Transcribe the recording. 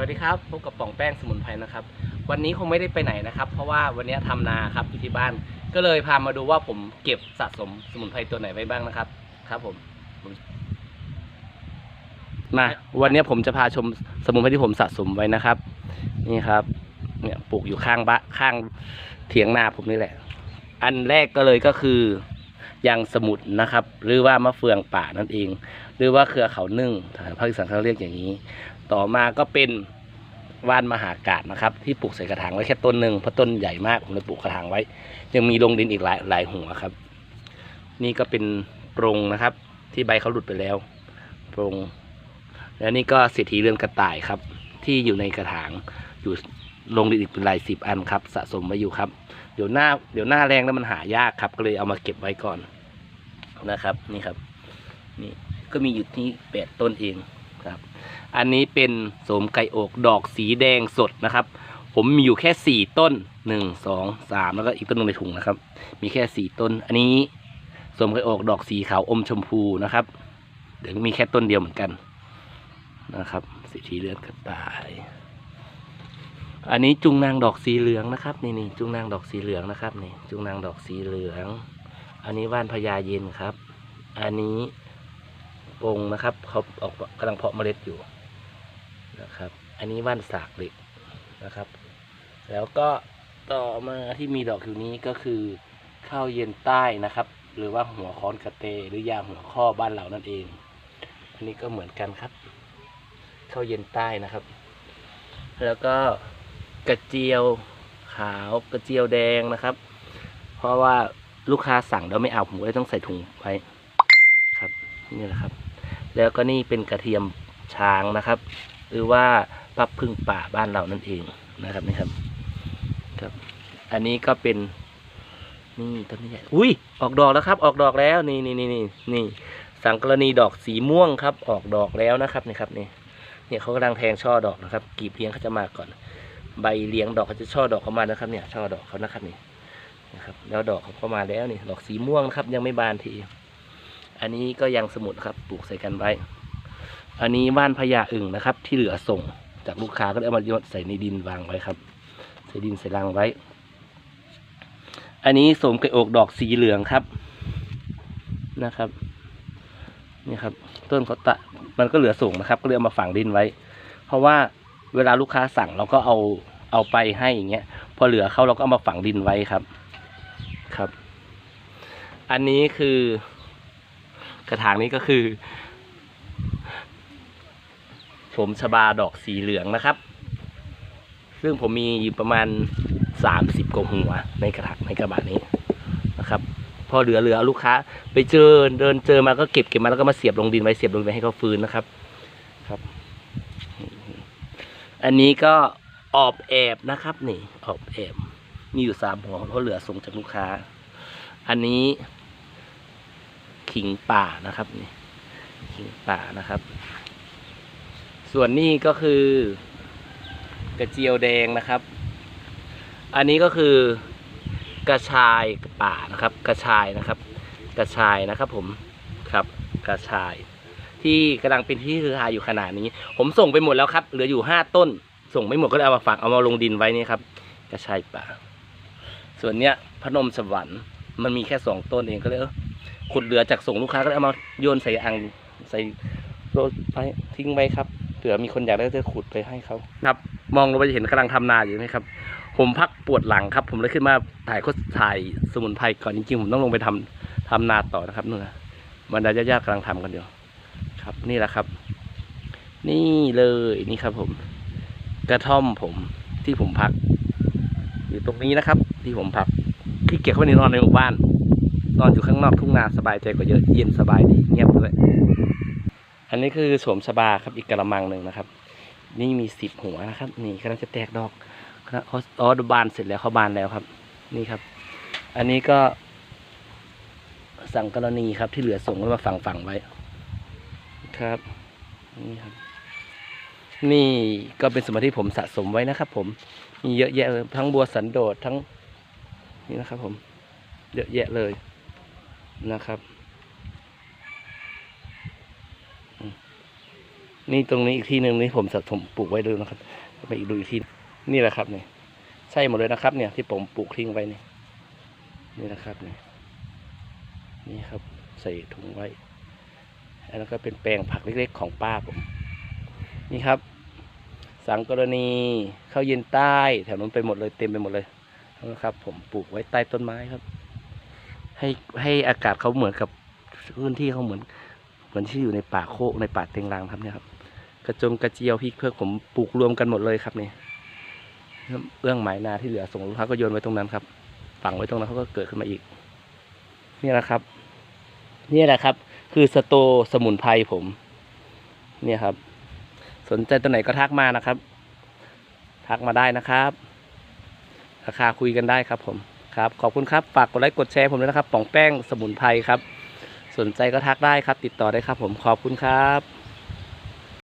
วัสดีครับพบกับป่องแป้งสมุนไพรนะครับ วันนี้คงไม่ได้ไปไหนนะครับ เพราะว่าวันนี้ทำนาครับอยู่ที่บ้าน ก็เลยพามาดูว่าผมเก็บสะสมสมุนไพรตัวไหนไว้บ้างนะครับ ครับผมมาวันนี้ผมจะพาชมสมุนไพรที่ผมสะสมไว้นะครับ นี่ครับ เนี่ยปลูกอยู่ข้างบ้านข้างเถียงนาผมนี่แหละ อันแรกก็เลยก็คือยางสมุนนะครับ หรือว่ามะเฟืองป่านั่นเอง หรือว่าเครือเขานึ่งทางภาคอีสานเขาเรียกอย่างนี้ ต่อมาก็เป็นว่านมหากาศนะครับ ที่ปลูกใส่กระถางไว้แค่ต้นหนึ่งเพราะต้นใหญ่มากผมเลยปลูกกระถางไว้ ยังมีลงดินอีกหลายหลายหัวครับ นี่ก็เป็นปรงนะครับ ที่ใบเขาหลุดไปแล้ว ปรง แล้วนี่ก็เศรษฐีเรือนกระต่ายครับ ที่อยู่ในกระถางอยู่ลงดินอีกเป็นหลายสิบอันครับ สะสมไว้อยู่ครับ เดี๋ยวหน้าเดี๋ยวหน้าแรงแล้วมันหายากครับ ก็เลยเอามาเก็บไว้ก่อนนะครับ นี่ครับ นี่ก็มีอยู่ที่แปดต้นเอง ครับ อันนี้เป็นโสมไก่อกดอกสีแดงสดนะครับ ผมมีอยู่แค่สี่ต้นหนึ่งสองสามแล้วก็อีกต้นหนึงในถุงนะครับ มีแค่สี่ต้น อันนี้โสมไก่อกดอกสีขาวอมชมพูนะครับ เดี๋ยวมีแค่ต้นเดียวเหมือนกันนะครับ สีทีเลือนกระต่ายอันนี้จุงนางดอกสีเหลืองนะครับ นี่นี่จุงนางดอกสีเหลืองนะครับนี่จุงนางดอกสีเหลือง อันนี้ว่านพญาเย็นครับ อันนี้ ปงนะครับเขาออกกำลังเพาะเมล็ดอยู่นะครับ อันนี้ว่านสากเหล็กนะครับ แล้วก็ต่อมาที่มีดอกอยู่นี้ก็คือข้าวเย็นใต้นะครับ หรือว่าหัวค้อนกระเต หรือยาหัวข้อบ้านเรานั่นเอง อันนี้ก็เหมือนกันครับข้าวเย็นใต้นะครับ แล้วก็กระเจียวขาวกระเจียวแดงนะครับ เพราะว่าลูกค้าสั่งแล้วไม่เอาผมก็เลยต้องใส่ถุงไว้ครับ นี่แหละครับ แล้วก็นี่เป็นกระเทียมช้างนะครับ หรือว่าปับพึ่งป่าบ้านเรานั่นเองนะครับนี่ครับครับ อันนี้ก็เป็นนี่ต้นนี้ใหญ่อุ้ยออกดอกแล้วครับ ออกดอกแล้วนี่นี่นี่นี่นี่สังกรณีดอกสีม่วงครับ ออกดอกแล้วนะครับนี่ครับนี่เนี่ยเขากำลังแทงช่อดอกนะครับกีบเลี้ยงเขาจะมาก่อน ใบเลี้ยงดอกเขาจะช่อดอกเขามานะครับเนี่ยช่อดอกเขานะครับนี่นะครับแล้วดอกเขาก็มาแล้วนี่ดอกสีม่วงนะครับ ยังไม่บานที อันนี้ก็ยังสมุดครับปลูกใส่กันไว้ อันนี้ว่านพญาอึ่งนะครับ ที่เหลือส่งจากลูกค้าก็เลยเอามาโยนใส่ในดินวางไว้ครับ ใส่ดินใส่รังไว้ อันนี้สมไก่อกดอกสีเหลืองครับนะครับ นี่ครับ ต้นเขาตะมันก็เหลือส่งนะครับ ก็เลยเอามาฝังดินไว้ เพราะว่าเวลาลูกค้าสั่งเราก็เอาเอาไปให้อย่างเงี้ย พอเหลือเขาเราก็เอามาฝังดินไว้ครับ ครับ อันนี้คือ กระถางนี้ก็คือผมชบาดอกสีเหลืองนะครับ ซึ่งผมมีอยู่ประมาณสามสิบกว่าหัวในกระถางในกระบะนี้นะครับ พอเหลือเหลือลูกค้า ไปเจอเดินเจอมาก็เก็บเก็บมาแล้วก็มาเสียบลงดินไว้เสียบลงไปให้เขาฟื้นนะครับครับ อันนี้ก็ออบแอบนะครับนี่ออบแอบมีอยู่สามหัวเพราะเหลือส่งจากลูกค้า อันนี้ ขิงป่านะครับนี่ขิงป่านะครับ ส่วนนี้ก็คือกระเจียวแดงนะครับ อันนี้ก็คือกระชายป่านะครับ กระชายนะครับ กระชายนะครับผมครับกระชาย ที่กำลังเป็นที่ฮือฮาอยู่ขนาดนี้ ผมส่งไปหมดแล้วครับ เหลืออยู่ห้าต้น ส่งไม่หมดก็เลยเอามาฝังเอามาลงดินไว้นี่ครับ กระชายป่า ส่วนเนี้ยพนมสวรรค์มันมีแค่สองต้นเองก็เลยเออ ขุดเหลือจากส่งลูกค้าก็เลยเอามาโยนใส่อ่างใส่โรไปทิ้งไว้ครับเผื่อมีคนอยากได้ก็จะขุดไปให้เขาครับ มองลงไปจะเห็นกำลังทำนาอยู่ไหมครับ ผมพักปวดหลังครับ ผมเลยขึ้นมาถ่ายโฆษถ่ายสมุนไพรก่อนจริงๆผมต้องลงไปทำทำนาต่อนะครับนู่นนะบรรดาญาติๆกำลังทำกันอยู่ครับ นี่แหละครับ นี่เลยนี่ครับ ผม กระท่อมผมที่ผมพัก อยู่ตรงนี้นะครับ ที่ผมพักขี้เกียจเข้าไปนอนในหมู่บ้าน นอนอยู่ข้างนอกทุ่งนาสบายใจกว่าเยอะเย็นสบายดีเงียบด้วย อันนี้คือโสมชบาครับอีกกระมังหนึ่งนะครับ นี่มีสิบหัวนะครับนี่กำลังจะแตกดอกเขาอ๋อบานเสร็จแล้วเขาบานแล้วครับ นี่ครับ อันนี้ก็ สั่งกรณีครับที่เหลือส่งไว้มาฝังฝังไว้ ครับนี่ครับ นี่ก็เป็นสมบัติที่ผมสะสมไว้นะครับผมมีเยอะแยะเลยทั้งบัวสันโดษทั้งนี่นะครับผม เยอะแยะเลย นะครับ นี่ตรงนี้อีกที่หนึ่งนี่ผมสะสมปลูกไว้ด้วยนะครับ ไปอีกดูอีกที่นี่แหละครับเนี่ยใช่หมดเลยนะครับ เนี่ยที่ผมปลูกทิ้งไว้นี่นี่นะครับเนี่ยนี่ครับใส่ถุงไว้อันนั้นก็เป็นแปลงผักเล็กๆของป้าผมนี่ครับ สังกรณีข้าวเย็นใต้ แถวนั้นไปหมดเลยเต็มไปหมดเลยนะครับ ผมปลูกไว้ใต้ต้นไม้ครับ ให้ให้อากาศเขาเหมือนกับพื้นที่เขาเหมือน เหมือนที่อยู่ในป่าโคกในป่าเต็งรังครับเนี่ยครับ กระจงกระเจียวพริกเพื่อผมปลูกรวมกันหมดเลยครับนี่เอื้องหมายนาที่เหลือส่งลูกค้าก็โยนไว้ตรงนั้นครับฝังไว้ตรงนั้นเขาก็เกิดขึ้นมาอีก นี่แหละครับ นี่แหละครับ คือสโตสมุนไพรผม เนี่ยครับ สนใจตัวไหนก็ทักมานะครับ ทักมาได้นะครับ ราคาคุยกันได้ครับผม ครับขอบคุณครับฝากกดไลค์กดแชร์ผมด้วยนะครับป่องแป้งสมุนไพรครับ สนใจก็ทักได้ครับ ติดต่อได้ครับผมขอบคุณครับ